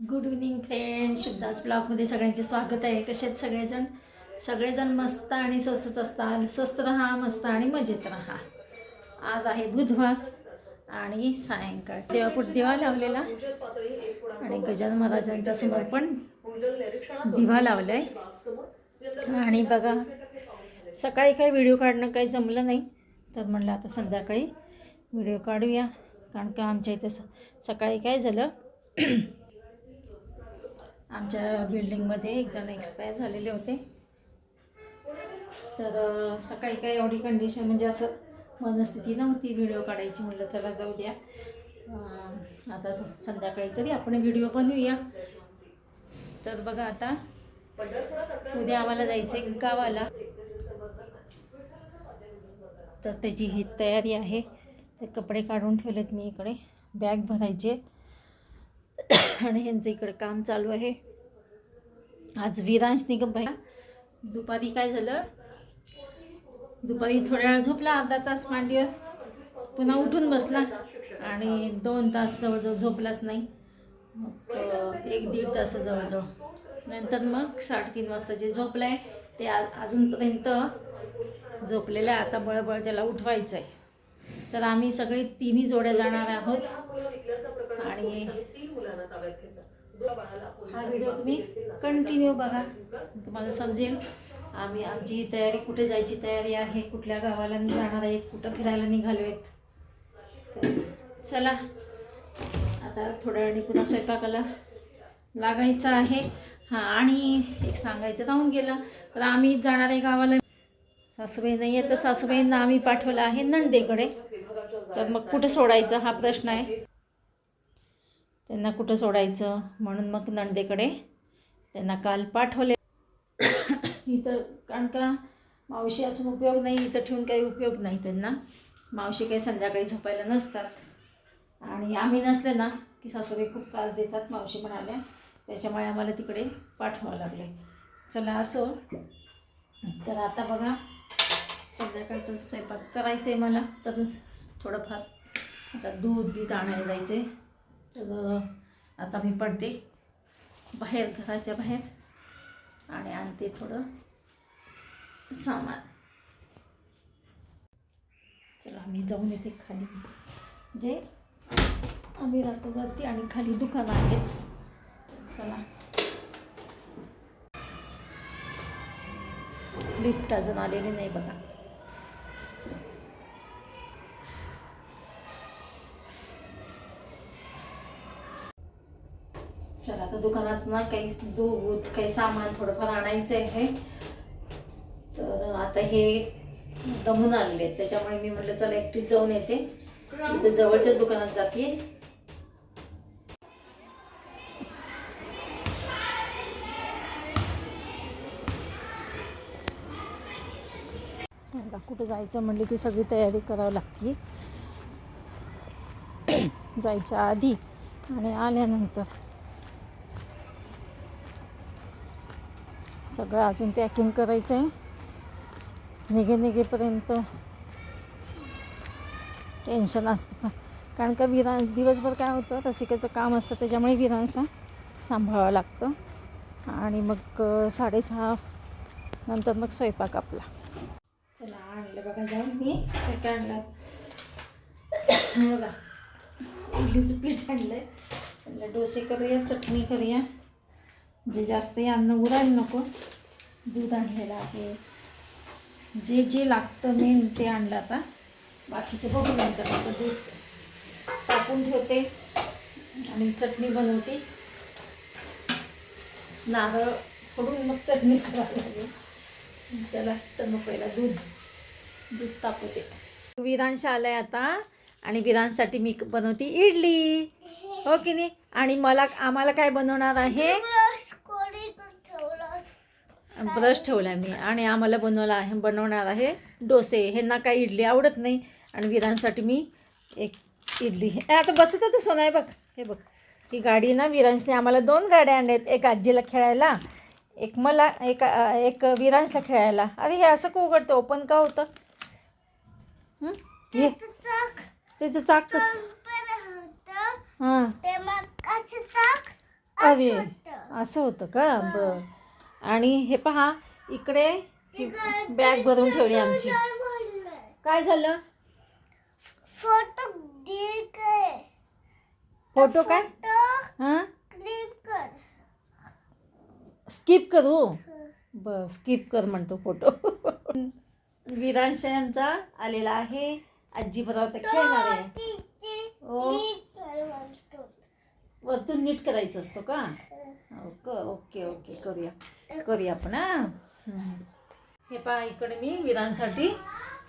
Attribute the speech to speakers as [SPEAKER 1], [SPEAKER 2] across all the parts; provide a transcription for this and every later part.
[SPEAKER 1] Good evening friend शुद्धास ब्लॉगमध्ये सगळ्यांचे स्वागत आहे. कसे सगळेजण? सगळेजण मस्त आणि स्वस्तच असतात स्वस्त राहा मस्त आणि मजेत राहा. आज आहे बुधवार आणि सायंकाळ. देवापुढ दिवा लावलेला आणि गजान महाराजांच्या समोर पण दिवा लावलाय. आणि बघा सकाळी काही व्हिडिओ काढणं काही जमलं नाही. तर म्हणलं आता संध्याकाळी व्हिडिओ काढूया. कारण का आमच्या इथे स सकाळी काय झालं? आमच्या बिल्डिंगमध्ये एक जण एक्सपायर झालेले होते. तर सकाळी काही एवढी कंडिशन म्हणजे असं मनस्थिती नव्हती व्हिडिओ काढायची म्हटलं चला जाऊ द्या. आता संध्याकाळी तरी आपण व्हिडिओ बनवूया. तर बघा आता उद्या आम्हाला जायचं आहे गावाला. तर त्याची ही तयारी आहे. ते कपडे काढून ठेवलेत मी इकडे. बॅग भरायचे. आणि ह्यांचं इकडे काम चालू आहे. आज विरांश निगम भाई दुपारी काय झालं? दुपारी थोड्या वेळ झोपला अर्धा तास मांडीवर. पुन्हा उठून बसला आणि दोन तास जवळजवळ झोपलाच नाही. मग एक दीड तास जवळजवळ. नंतर मग साडेतीन वाजता जे झोपलं आहे ते आ अजूनपर्यंत झोपलेलं आहे. आता बळबळ त्याला उठवायचं आहे तर आम्ही सगळे तिन्ही जोड्या जाणार आहोत. आणि हा व्हिडिओ तुम्ही कंटिन्यू बघा. तुम्हाला समजेल. आम्ही आमची तयारी कुठे जायची तयारी आहे कुठल्या गावाला जाणार आहेत कुठं फिरायला निघालो आहेत. चला आता थोड्या वेळाने पुन्हा स्वयंपाकाला लागायचं आहे. हां आणि एक सांगायचं राहून गेलं तर आम्ही जाणार आहे गावाला. सासूबाई नाही आहे तर सासूबाईंना आम्ही पाठवलं आहे नंदेकडे. तर मग कुठं सोडायचं हा प्रश्न आहे. त्यांना कुठं सोडायचं म्हणून मग नंदेकडे त्यांना काल पाठवले. इथं कारण का मावशी असून उपयोग नाही इथं ठेवून काही उपयोग नाही त्यांना. मावशी काही संध्याकाळी झोपायला नसतात. आणि आम्ही नसले ना की सासूबाई खूप त्रास देतात मावशी म्हणाल्या. त्याच्यामुळे आम्हाला तिकडे पाठवावं लागले. चला असो. तर आता बघा संध्याकाळचं स्वयंपाक करायचं आहे मला. तर थोडंफार आता दूध बीत आणायला जायचं आहे तर आता मी पडते बाहेर घराच्या बाहेर. आणि आणते थोडं सामान. चला आम्ही जाऊन येते खाली. जे आम्ही राहतो वरती आणि खाली दुकानं आहेत चला. लिफ्ट अजून आलेली नाही बघा. चला आता दुकानात ना काही दूध काही सामान थोडंफार आणायचं आहे. तर आता हे दमून आलेले त्याच्यामुळे मी म्हटलं चला एकटीच जाऊन येते. इथं जवळच्याच दुकानात जाते. कुठं जायचं म्हणले ती सगळी तयारी करावी लागते. जायच्या आधी आणि आल्यानंतर सगळं अजून पॅकिंग करायचं आहे. निघे निघेपर्यंत टेन्शन असतं पण. कारण का विरा दिवसभर काय होतं रसिकेचं काम असतं त्याच्यामुळे विरांना सांभाळावं लागतं. आणि मग साडेसहा नंतर मग स्वयंपाक आपला. चला आणलं बघा जाऊन मी पीठ आणलं. बघा इडलीचं पीठ आणलं आहे डोसे करूया चटणी करूया. म्हणजे जास्त अन्न उडायला नको. दूध आणलेलं आहे. जे जे लागतं मेन ते आणलं आता. बाकीचं बघू नंतर. आता दूध टाकून ठेवते आणि चटणी बनवते. नारळ फोडून मग चटणी करावी लागेल चला तर मग पहिला दूध दूध तापवते. विरांश आलाय आता आणि विरांसाठी मी बनवते इडली. हो की नाही? आणि मला आम्हाला काय बनवणार आहे? ब्रश ठेवला मी आणि आम्हाला बनवला आहे बनवणार आहे डोसे. ह्यांना काही इडली आवडत नाही आणि विरांसाठी मी एक इडली. ए, आता बसत तर सोनं आहे बघ हे बघ. ही गाडी ना विरांशने आम्हाला दोन गाड्या आणल्यात एक आजीला खेळायला एक मला एक एक विरांशला खेळायला. अरे हे असं का उघडतं? ओपन का होतं? हं? हे त्याचं चाक कसं? हां. अरे असं होतं का? बर. आणि हे पहा इकडे बॅग भरून ठेवली आमची. काय झालं?
[SPEAKER 2] फोटो
[SPEAKER 1] फोटो काय? हां? स्किप करू? बर स्किप कर म्हणतो फोटो. यांचा आलेला आहे. आजी बरोबर खेळणार आहे. वरतून नीट करायचं असतो का? ओके ओके ओके करूया करूया आपण हे पहा इकडे मी विरांसाठी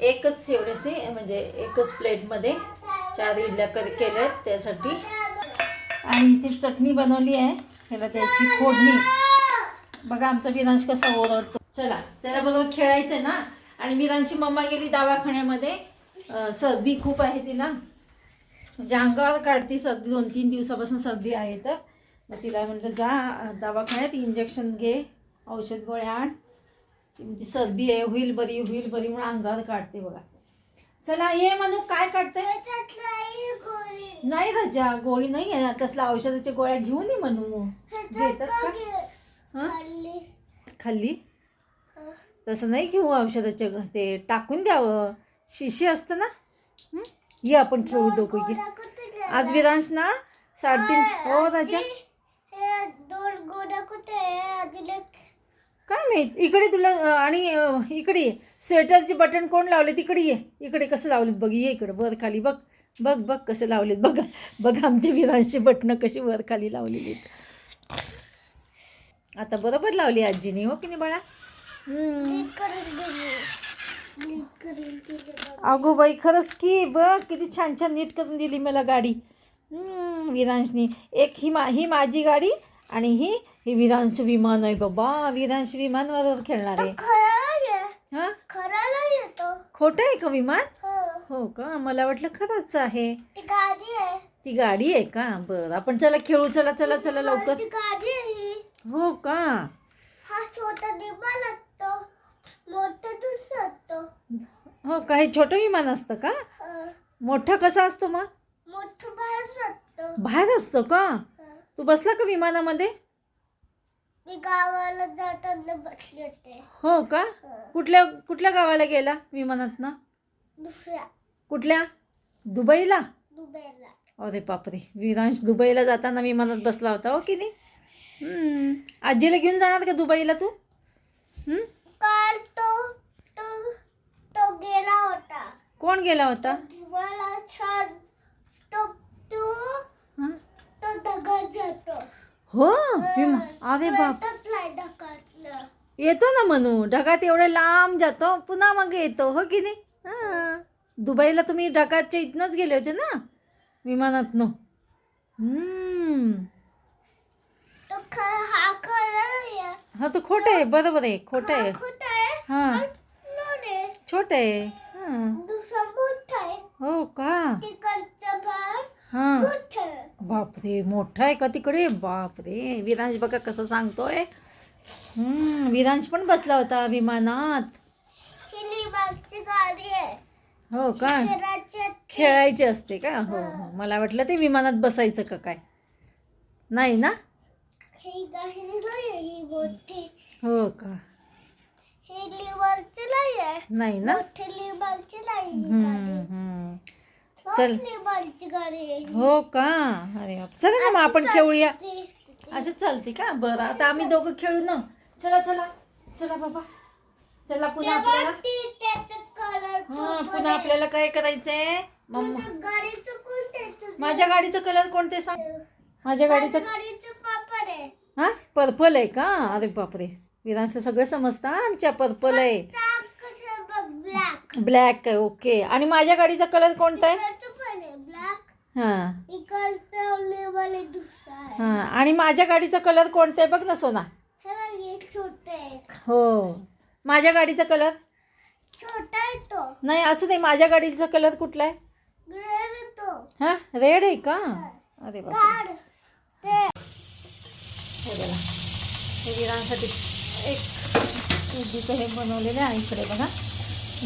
[SPEAKER 1] एकच एवढेसे म्हणजे एकच प्लेटमध्ये चार इडल्या कर केल्या आहेत त्यासाठी आणि इथे चटणी बनवली आहे ह्याला त्याची फोडणी बघा आमचा विरांश कसा ओरडतो चला त्याला बरोबर खेळायचं ना आणि विरांची मम्मा गेली दवाखान्यामध्ये सर्दी खूप आहे तिला म्हणजे अंगावर काढते सर्दी दोन तीन दिवसापासून सर्दी आहे तर मग तिला म्हटलं जा दवाखान्यात इंजेक्शन घे औषध गोळ्या आण. ती म्हणते सर्दी आहे होईल बरी होईल बरी म्हणून अंगावर काढते बघा. चला ये म्हणू काय काढते? नाही राजा गोळी नाही आहे. कसल्या औषधाच्या गोळ्या घेऊन ये म्हणू घेतात का? खाल्ली. तसं नाही घेऊ औषधाच्या ग- ते टाकून द्यावं. शिशी असतं ना? ये आपण खेळू दोघं आज विरांश ना साडेतीन हो राजा.
[SPEAKER 2] दोन गोड्या कुठे आहे? अजून एक
[SPEAKER 1] काय माहीत? इकडे तुला अं, आणि अं, इकडे ये. स्वेटरचे बटन कोण लावले? तिकडे ये. इकडे कसं लावलेत बघ? ये इकडे वर खाली बघ. बघ बघ कसे लावलेत. बघ बघ आमचे विरांशी बटणं कशी वर खाली लावलेली आहेत. आता बरोबर लावली आजीने हो की नाही बाळा? हम्म.
[SPEAKER 2] क्लिक करून दिली. क्लिक करून दिली बघ.
[SPEAKER 1] अगो बाई खरंच की बघ किती छान छान नीट करून दिली मला गाडी. हम्म, विरांशनी. एक ही मा ही माझी गाडी आणि ही ही विरांश विमान आहे बाबा. विरांश विमानवर खेळणार आहे. हां?
[SPEAKER 2] येतो
[SPEAKER 1] खोटं आहे का विमान?
[SPEAKER 2] हो.
[SPEAKER 1] हो का? मला वाटलं खरंच आहे.
[SPEAKER 2] ती गाडी आहे.
[SPEAKER 1] ती गाडी आहे का? बरं आपण चला खेळू. चला चला चला लवकर.
[SPEAKER 2] ही.
[SPEAKER 1] का?
[SPEAKER 2] हा छोटा डिबा लागतो मोठा दुसरा असतो.
[SPEAKER 1] हो का? हे छोटं विमान असतं का. मोठं कसं असतो मग?
[SPEAKER 2] मोठं बाहेर असतो.
[SPEAKER 1] बाहेर असतं का. तू बसला का विमानामध्ये?
[SPEAKER 2] मी गावाला जाताना बसले होते.
[SPEAKER 1] हो का?
[SPEAKER 2] हं.
[SPEAKER 1] कुठल्या कुठल्या गावाला गेला विमानातनं?
[SPEAKER 2] दुसऱ्या.
[SPEAKER 1] कुठल्या? दुबईला?
[SPEAKER 2] दुबईला.
[SPEAKER 1] अरे बापरे. विरांश दुबईला जाताना विमानात बसला होता हो की नाही? हम्म. आजीला घेऊन जाणार का दुबईला तू? हम्म?
[SPEAKER 2] काल तो तो तो गेला होता.
[SPEAKER 1] कोण गेला होता
[SPEAKER 2] मला छान तो तो
[SPEAKER 1] हं?
[SPEAKER 2] तो दगड जातो
[SPEAKER 1] हो? विमा अरे बाप. येतो ना म्हणू ढगात एवढं लांब जातो पुन्हा मग येतो. हो की नाही? हां. दुबईला तुम्ही ढगाच्या इथनंच गेले होते ना? विमानातनं.
[SPEAKER 2] हा
[SPEAKER 1] हा तो खोटं आहे. बरोबर आहे. खोटं आहे. हां छोटं आहे. हां. का? हां. बापरे मोठा आहे का तिकडे? बापरे विरांश बघा कसं सांगतोय. हम्म, विरांश पण बसला होता विमानात.
[SPEAKER 2] ही
[SPEAKER 1] हो का? खेळायचे असते का? हो हो. मला वाटलं ते विमानात बसायचं का काय? नाही ना?
[SPEAKER 2] ही ही
[SPEAKER 1] हो का?
[SPEAKER 2] नाही
[SPEAKER 1] ना
[SPEAKER 2] मोठी लिबाची नाही ही
[SPEAKER 1] हम्म,
[SPEAKER 2] गाडी
[SPEAKER 1] हम्म. चल.
[SPEAKER 2] ही.
[SPEAKER 1] का? अरे बाप. चला ना मग आपण खेळूया. असं चालते का? बरं आता आम्ही दोघं खेळू ना. चला चला. चला बाबा. चला पुन्हा आपल्याला. हा पुन्हा आपल्याला काय करायचंय? मम्मा. माझ्या गाडीचं कलर कोणते सांग? माझ्या गाडीचं
[SPEAKER 2] गाडीचं पापड आहे.
[SPEAKER 1] हा? पर्पल आहे का? अरे बापरे. विरांचं सगळं समजतं हा, आमच्या पर्पल आहे.
[SPEAKER 2] ब्लॅक
[SPEAKER 1] आहे ओके आणि माझ्या गाडीचा कलर कोणता आहे? हां. हां. आणि माझ्या गाडीचा कलर कोणता आहे? बघ ना सोना.
[SPEAKER 2] हे
[SPEAKER 1] हो माझ्या गाडीचा कलर नाही असू दे माझ्या गाडीचा कलर कुठला आहे? हां? रेड आहे का? अरे हे विरांसाठी एक हे बनवलेलं आहे इकडे बघा.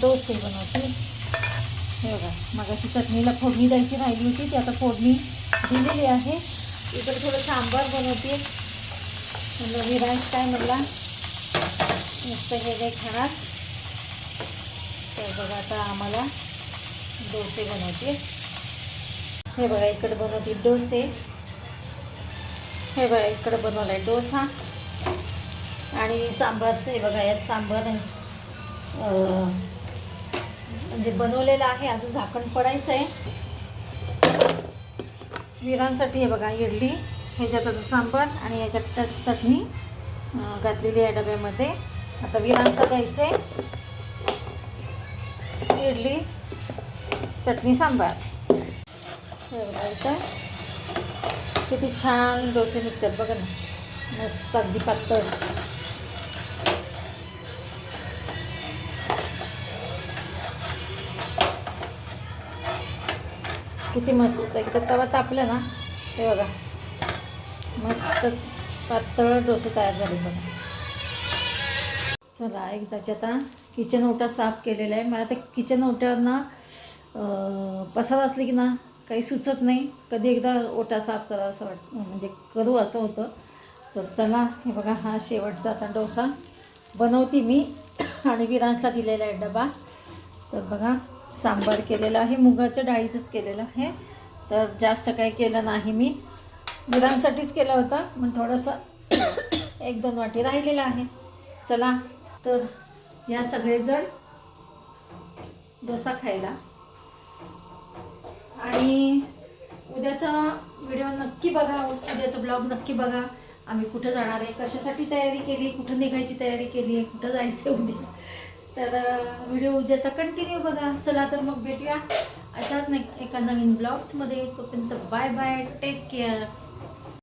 [SPEAKER 1] डोसे बनवते. हे बघा मगाशी चटणीला फोडणी द्यायची राहिली होती ती आता फोडणी दिलेली आहे. इकडे थोडं सांबार बनवते. म्हणलं राईस काय म्हणला? नुसतं हे खाणार. तर बघा आता आम्हाला डोसे बनवते. हे बघा इकडे बनवते डोसे. हे बघा इकडे बनवला आहे डोसा. आणि सांबारचं हे बघा यात सांबार आहे. म्हणजे बनवलेलं आहे अजून झाकण पडायचं आहे. विरांसाठी हे बघा इडली ह्याच्यात आता सांबार आणि याच्यात त्यात चटणी घातलेली आहे डब्यामध्ये. आता विरांसला द्यायचं आहे. इडली चटणी सांबार. हे बघा इथं. किती छान डोसे निघतात बघा ना. मस्त अगदी पातळ. किती मस्त एकदा तवा तापला ना हे बघा. मस्त पातळ डोसे तयार झाले बघा. चला एकदाची आता किचन ओटा साफ केलेला आहे. मला त्या किचन ओट्यावरनं अं, असली असले की ना काही सुचत नाही. कधी एकदा ओटा साफ करा असं वाट म्हणजे करू असं होतं. तर चला हे बघा हा शेवटचा आता डोसा बनवते मी. आणि विरांशला दिलेला आहे डबा. तर बघा सांबार केलेला आहे मुगाच्या डाळीचंच केलेलं आहे. तर जास्त काही केलं नाही मी. मुलांसाठीच केला होता पण थोडंसं एक दोन वाटी राहिलेलं आहे. चला तर या सगळेजण डोसा खायला. आणि उद्याचा व्हिडिओ नक्की बघा उद्याचा ब्लॉग नक्की बघा. आम्ही कुठं जाणार आहे कशासाठी तयारी केली कुठं निघायची तयारी केली आहे कुठं जायचं आहे उद्या. तर व्हिडिओ उद्याचा कंटिन्यू बघा. चला तर मग भेटूया. अशाच नाही एका नवीन ब्लॉग्समध्ये तोपर्यंत बाय बाय टेक केअर